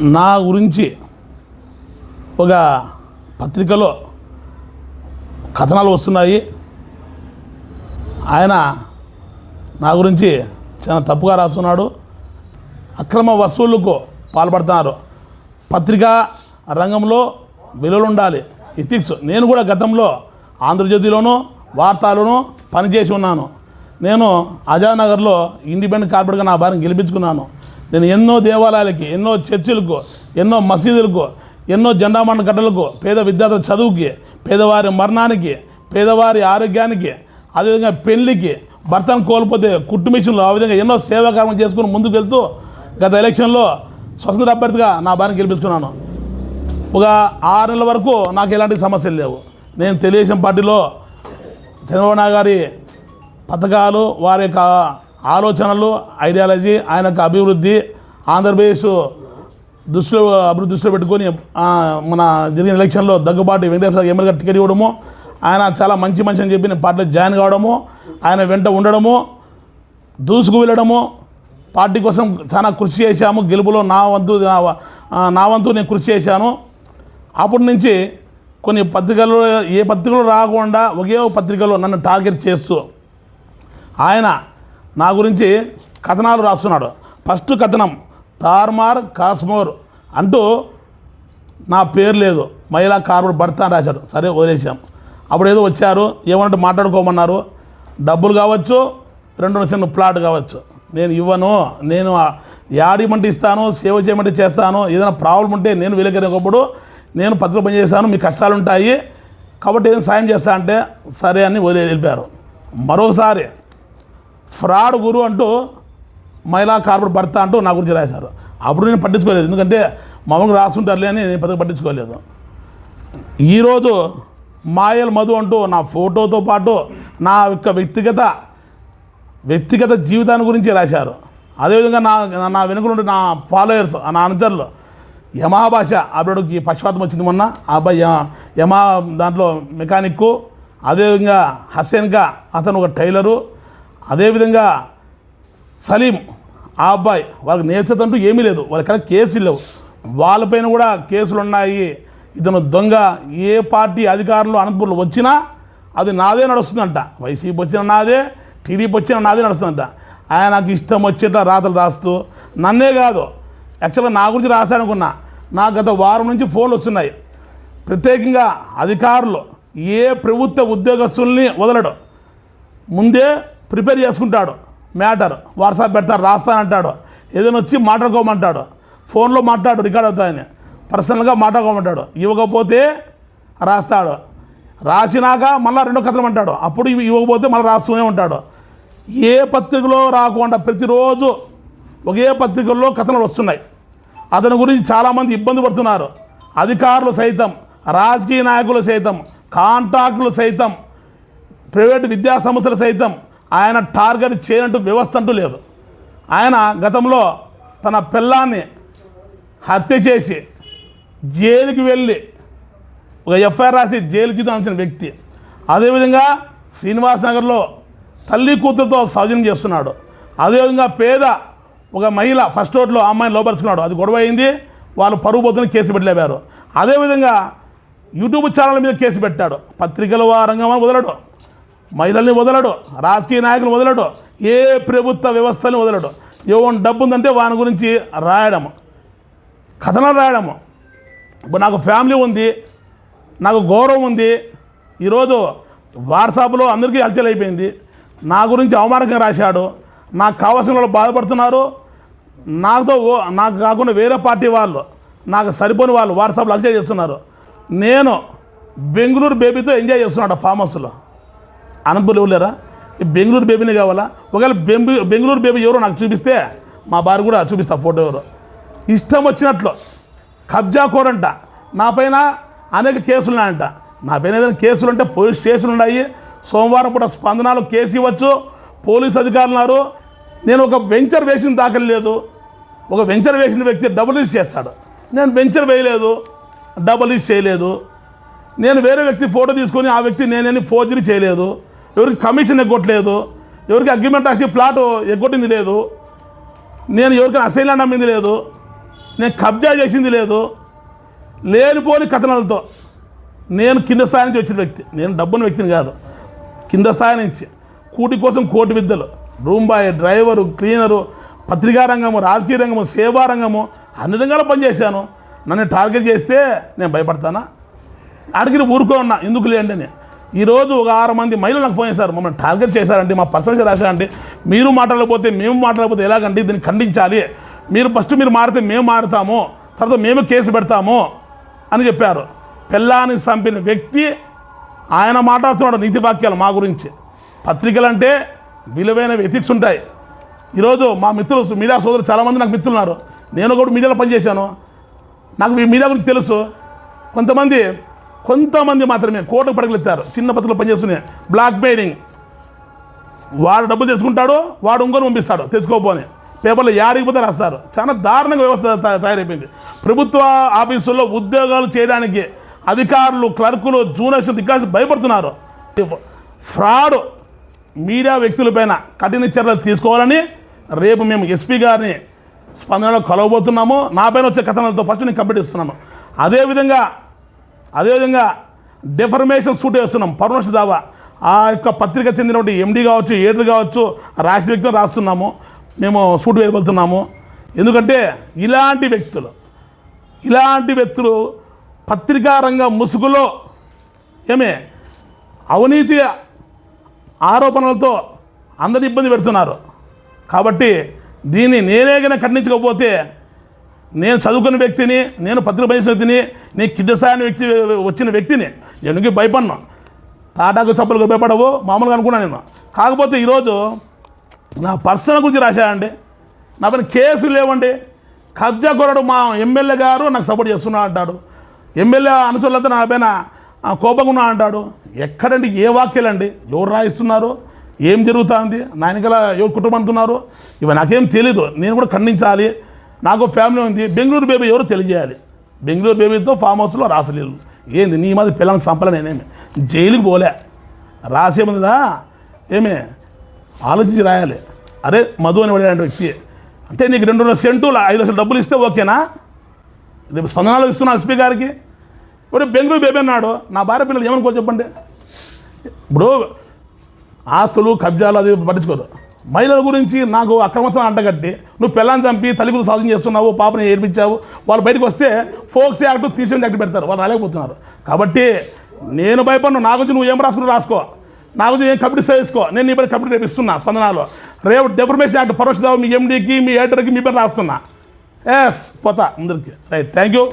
నా గురించి ఒక పత్రికలో కథనాలు వస్తున్నాయి. ఆయన నా గురించి చాలా తప్పుగా రాస్తున్నాడు. అక్రమ వసూళ్ళకు పాల్పడుతున్నారు. పత్రికా రంగంలో విలువలు ఉండాలి ఎథిక్స్ నేను కూడా గతంలో ఆంధ్రజ్యోతిలోను వార్తలోనూ పనిచేసి ఉన్నాను. నేను ఆజానగర్లో ఇండిపెండెంట్ కార్పొరేట్గా నా భార్యను గెలిపించుకున్నాను. నేను ఎన్నో దేవాలయాలకి ఎన్నో చర్చిలకు ఎన్నో మసీదులకు ఎన్నో జెండా మండ గడ్డలకు పేద విద్యార్థుల చదువుకి పేదవారి మరణానికి పేదవారి ఆరోగ్యానికి అదేవిధంగా పెళ్ళికి భర్తను కోల్పోతే కుట్టు ఆ విధంగా ఎన్నో సేవాకారం చేసుకుని ముందుకు వెళ్తూ గత ఎలక్షన్లో స్వతంత్ర అభ్యర్థిగా నా భార్యను గెలిపించుకున్నాను. ఒక ఆరు నెలల వరకు నాకు ఎలాంటి సమస్యలు లేవు. నేను తెలుగుదేశం పార్టీలో చంద్రబాబు నాయుడు గారి పథకాలు వారి యొక్క ఆలోచనలు ఐడియాలజీ ఆయన యొక్క అభివృద్ధి ఆంధ్రప్రదేశ్ దృష్టిలో అభివృద్ధి దృష్టిలో పెట్టుకొని మన జరిగిన ఎలక్షన్లో దగ్గుబాటు వెంకటేశ్వర ఎమ్మెల్యేగా టికెట్ ఇవ్వడము ఆయన చాలా మంచి మంచి అని చెప్పి నేను పార్టీలో జాయిన్ కావడము ఆయన వెంట ఉండడము దూసుకు వెళ్ళడము పార్టీ కోసం చాలా కృషి చేశాము గెలుపులో నా వంతు నా వంతు నేను కృషి చేశాను. అప్పటి నుంచి కొన్ని పత్రికలు ఏ పత్రికలు రాకుండా ఒకే పత్రికలో నన్ను టార్గెట్ చేస్తూ ఆయన నా గురించి కథనాలు రాస్తున్నాడు. ఫస్ట్ కథనం తార్మార్ కాస్మోర్ అంటూ నా పేరు లేదు. మహిళా కార్పొరేట్ భర్త అని రాశాడు. సరే వదిలేసాం అప్పుడు ఏదో వచ్చారు ఏమంటే మాట్లాడుకోమన్నారు. డబ్బులు కావచ్చు రెండు చిన్న ప్లాట్ కావచ్చు. నేను ఇవ్వను నేను యాడిమంటే ఇస్తాను సేవ చేయమంటే చేస్తాను ఏదైనా ప్రాబ్లం ఉంటే నేను వీలకరినప్పుడు నేను పత్రిక పని చేశాను మీ కష్టాలు ఉంటాయి కాబట్టి ఏదైనా సాయం చేస్తా అంటే సరే అని వదిలి వెళ్ళిపోయారు. మరోసారి ఫ్రాడ్ గురు అంటూ మహిళా కార్పొరేట్ భర్త అంటూ నా గురించి రాశారు. అప్పుడు నేను పట్టించుకోలేదు. ఎందుకంటే మామూలుగా రాస్తుంటారులే అని నేను పెద్దగా పట్టించుకోలేదు. ఈరోజు మాయల్ మధు అంటూ నా ఫోటోతో పాటు నా యొక్క వ్యక్తిగత వ్యక్తిగత జీవితాన్ని గురించి రాశారు. అదేవిధంగా నా నా వెనుకలుండే నా ఫాలోయర్స్ నా అనుచరులు యమా భాష అబ్బాడికి పక్షపాతం వచ్చింది మొన్న. ఆ అబ్బాయి యమా దాంట్లో మెకానిక్కు అదేవిధంగా హసేన్గా అతను ఒక టైలరు అదేవిధంగా సలీం ఆ అబ్బాయి వాళ్ళకి నేర్చదంటూ ఏమీ లేదు. వాళ్ళ ఎక్కడ కేసులు లేవు. వాళ్ళపైన కూడా కేసులు ఉన్నాయి ఇతను దొంగ. ఏ పార్టీ అధికారంలో అనంతపురంలో వచ్చినా అది నాదే నడుస్తుందంట. వైసీపీ వచ్చిన నాదే టీడీపీ వచ్చిన నాదే నడుస్తుందంట. ఆయన నాకు ఇష్టం వచ్చేట్లా రాతలు రాస్తూ నన్నే కాదు. యాక్చువల్గా నా గురించి రాశానుకున్నా నాకు గత వారం నుంచి ఫోన్లు వస్తున్నాయి. ప్రత్యేకంగా అధికారులు ఏ ప్రభుత్వ ఉద్యోగస్తుల్ని వదలడు. ముందే ప్రిపేర్ చేసుకుంటాడు. మ్యాటర్. వాట్సాప్ పెడతాడు రాస్తానంటాడు ఏదైనా వచ్చి మాట్లాడుకోమంటాడు. ఫోన్లో మాట్లాడు రికార్డ్ అవుతాయని పర్సనల్గా మాట్లాడుకోమంటాడు. ఇవ్వకపోతే రాస్తాడు. రాసినాక మళ్ళీ రెండో కథలు అంటాడు. అప్పుడు ఇవి ఇవ్వకపోతే మళ్ళీ రాస్తూనే ఉంటాడు. ఏ పత్రికలో రాకుండా ప్రతిరోజు ఒకే పత్రికల్లో కథనలు వస్తున్నాయి. అతని గురించి చాలామంది ఇబ్బంది పడుతున్నారు. అధికారులు సైతం రాజకీయ నాయకులు సైతం కాంట్రాక్టులు సైతం ప్రైవేటు విద్యా సంస్థలు సైతం ఆయన టార్గెట్ చేయనట్టు వ్యవస్థ అంటూ లేదు. ఆయన గతంలో తన పిల్లాన్ని హత్య చేసి జైలుకి వెళ్ళి ఒక ఎఫ్ఐఆర్ రాసి జైలు జీతం అంచిన వ్యక్తి. అదేవిధంగా శ్రీనివాస్ నగర్లో తల్లి కూతురుతో సౌజన్యం చేస్తున్నాడు. అదేవిధంగా పేద ఒక మహిళ ఫస్ట్ రోడ్లో అమ్మాయిని లోపరుచుకున్నాడు. అది గొడవ అయింది. వాళ్ళు పరుగు పోతున్న కేసు పెట్టలేవారు అదేవిధంగా యూట్యూబ్ ఛానల్ మీద కేసు పెట్టాడు. పత్రికల రంగం వదలడు. మహిళల్ని వదలడు. రాజకీయ నాయకులు వదలడు. ఏ ప్రభుత్వ వ్యవస్థని వదలడు. ఎవరి డబ్బు ఉందంటే వాని గురించి రాయడము కథనాలు రాయడము ఇప్పుడు నాకు ఫ్యామిలీ ఉంది. నాకు గౌరవం ఉంది. ఈరోజు వాట్సాప్లో అందరికీ హల్చల్ అయిపోయింది. నా గురించి అవమానకంగా రాశాడు. నాకు కావాల్సిన వాళ్ళు బాధపడుతున్నారు. నాతో ఓ- నాకు కాకుండా వేరే పార్టీ వాళ్ళు నాకు సరిపోని వాళ్ళు వాట్సాప్లో హల్చల్ చేస్తున్నారు. నేను బెంగళూరు బేబీతో ఎంజాయ్ చేస్తున్నాడు ఫామ్ హౌస్లో అనంతపురం ఇవ్వలేరా ఈ బెంగళూరు బేబీని కావాలా? ఒకవేళ బెంబి బెంగళూరు బేబీ ఎవరో నాకు చూపిస్తే మా భార్య కూడా చూపిస్తా ఫోటో ఎవరో. ఇష్టం వచ్చినట్లు. కబ్జా కోరంట. నా పైన అనేక కేసులు ఉన్నాయంట నా పైన ఏదైనా కేసులు అంటే పోలీస్ స్టేషన్లు ఉన్నాయి సోమవారం పూట స్పందనాలు కేసు ఇవ్వచ్చు. పోలీస్ అధికారులు ఉన్నారు. నేను ఒక వెంచర్ వేసిన దాఖలు లేదు. ఒక వెంచర్ వేసిన వ్యక్తి డబుల్ యూజ్ చేస్తాడు. నేను వెంచర్ వేయలేదు. డబుల్ యూజ్ చేయలేదు. నేను వేరే వ్యక్తి ఫోటో తీసుకొని ఆ వ్యక్తి నేనేని ఫోర్జరీ చేయలేదు. ఎవరికి కమిషన్ ఎగ్గొట్టలేదు ఎవరికి అగ్రిమెంట్ రాసి ప్లాట్ ఎగ్గొట్టింది లేదు నేను ఎవరికైనా అసైన్ నమ్మింది అమ్మింది లేదు నేను కబ్జా చేసింది లేదు లేనిపోని కథనాలతో నేను కింద స్థాయి నుంచి వచ్చిన వ్యక్తి నేను డబ్బున్న వ్యక్తిని కాదు కింద స్థాయి నుంచి కూటి కోసం కోటి విద్యలు రూమ్ బాయ్ డ్రైవరు క్లీనరు పత్రికా రంగము రాజకీయ రంగము సేవా రంగము అన్ని రంగాలు పనిచేశాను. నన్ను టార్గెట్ చేస్తే నేను భయపడతానా? అడిగిన ఊరుకో ఉన్నా ఎందుకు లేండి అని. ఈరోజు ఒక ఆరు మంది మహిళలు నాకు ఫోన్ చేశారు. మమ్మల్ని టార్గెట్ చేశారంటే మా పర్సనల్ రాశారంటే మీరు మాట్లాడకపోతే మేము మాట్లాడకపోతే ఎలాగండి? దీన్ని ఖండించాలి. మీరు ఫస్ట్ మీరు మారితే మేము మారుతాము. తర్వాత మేము కేసు పెడతాము అని చెప్పారు. పిల్లాన్ని చంపిన వ్యక్తి ఆయన మాట్లాడుతున్నాడు నీతి వాక్యాలు మా గురించి. పత్రికలు అంటే విలువైన ఎథిక్స్ ఉంటాయి. ఈరోజు మా మిత్రులు మీడియా సోదరులు చాలామంది నాకు మిత్రులు ఉన్నారు నేను కూడా మీడియాలో పనిచేశాను. నాకు మీ మీడియా గురించి తెలుసు. కొంతమంది కొంతమంది మాత్రమే కోటకు పడగలుగుతారు చిన్న పత్రికలు పనిచేస్తున్నాయి. బ్లాక్ మెయిలింగ్ వాడు డబ్బులు తెచ్చుకుంటాడు వాడు ఇంకొని పంపిస్తాడు తెచ్చుకోపోని పేపర్లో యాడికిపోతే రాస్తారు. చాలా దారుణంగా వ్యవస్థ తయారైపోయింది. ప్రభుత్వ ఆఫీసుల్లో ఉద్యోగాలు చేయడానికి అధికారులు క్లర్కులు జూనియర్స్ దిగ్గాసి భయపడుతున్నారు. ఫ్రాడ్ మీడియా వ్యక్తులపైన కఠిన చర్యలు తీసుకోవాలని రేపు మేము ఎస్పీ గారిని స్పందనలో కలవబోతున్నాము. నా పైన వచ్చే కథనాలతో ఫస్ట్ నేను కంప్లీట్ ఇస్తున్నాను అదేవిధంగా అదేవిధంగా డెఫర్మేషన్ సూట్ వేస్తున్నాం. పరమర్శ దావా. ఆ యొక్క పత్రిక చెందినటువంటి ఎండి కావచ్చు ఏడు కావచ్చు రాసిన వ్యక్తులు రాస్తున్నాము. మేము సూట్ వేయబోతున్నాము. ఎందుకంటే ఇలాంటి వ్యక్తులు ఇలాంటి వ్యక్తులు పత్రికా రంగ ముసుగులో ఏమే అవినీతి ఆరోపణలతో అందరి ఇబ్బంది పెడుతున్నారు. కాబట్టి దీన్ని నేనే కనుక ఖండించకపోతే నేను చదువుకున్న వ్యక్తిని నేను పత్రిక పనిచేసిన వ్యక్తిని నేను కిడ్డసాయని వ్యక్తి వచ్చిన వ్యక్తిని ఎందుకు భయపడినా? తాటాకు సబ్బులకు భయపడవు మామూలుగా అనుకున్నాను నేను. కాకపోతే ఈరోజు నా పర్సనల్ గురించి రాశాడండి. నా పైన కేసులు లేవండి. కబ్జా కొరడు మా ఎమ్మెల్యే గారు నాకు సపోర్ట్ చేస్తున్నా అంటాడు. ఎమ్మెల్యే అనుచరులతో నా పైన కోపంగా ఉన్నా అంటాడు. ఎక్కడండి ఏ వాక్యాలండి? ఎవరు రాయిస్తున్నారు? ఏం జరుగుతుంది? నా ఎవరు కుటుంబం అంటున్నారు ఇవి నాకేం తెలీదు. నేను కూడా ఖండించాలి. నాకు ఫ్యామిలీ ఉంది. బెంగళూరు బేబీ ఎవరు తెలియజేయాలి? బెంగళూరు బేబీతో ఫామ్ హౌస్లో రాసలేదు. ఏంది నీ మాది పిల్లల్ని చంపలే నేనేమి జైలుకి పోలే. రాసేముందా ఏమే? ఆలోచించి రాయాలి. అరే మధు అని వాడే వ్యక్తి. అంటే నీకు రెండున్నర సెంటు ఐదు లక్షలు డబ్బులు ఇస్తే ఓకేనా? రేపు స్పందనలు ఇస్తున్నా ఎస్పీ గారికి. ఇప్పుడు బెంగళూరు బేబీ అన్నాడు. నా భార్య పిల్లలు ఏమనుకో చెప్పండి? ఇప్పుడు ఆస్తులు కబ్జాలు అది పట్టించుకోరు. మహిళల గురించి నాకు అక్రమత్వం అంటగట్టి నువ్వు పిల్లని చంపి తల్లికులు సాధన చేస్తున్నావు పాపని ఏర్పించావు వాళ్ళు బయటకు వస్తే ఫోక్స్ యాక్ట్ తీసుకుని యాక్ట్ పెడతారు వాళ్ళు రాలేకపోతున్నారు. కాబట్టి నేను భయపడను నా గురించి నువ్వు ఏం రాసుకుని రాసుకో నా గురించి ఏం కబడ్డీ చేసుకో నేను నీ పైన కబడ్డీ రేపు ఇస్తున్నా స్పందనాలు. రేపు డెఫర్మేషన్ యాక్ట్ పరోక్ష మీ ఎండీకి మీ ఎడిటర్కి మీ పైన రాస్తున్నా. ఎస్ పోతా అందరికీ రైట్ థ్యాంక్ యూ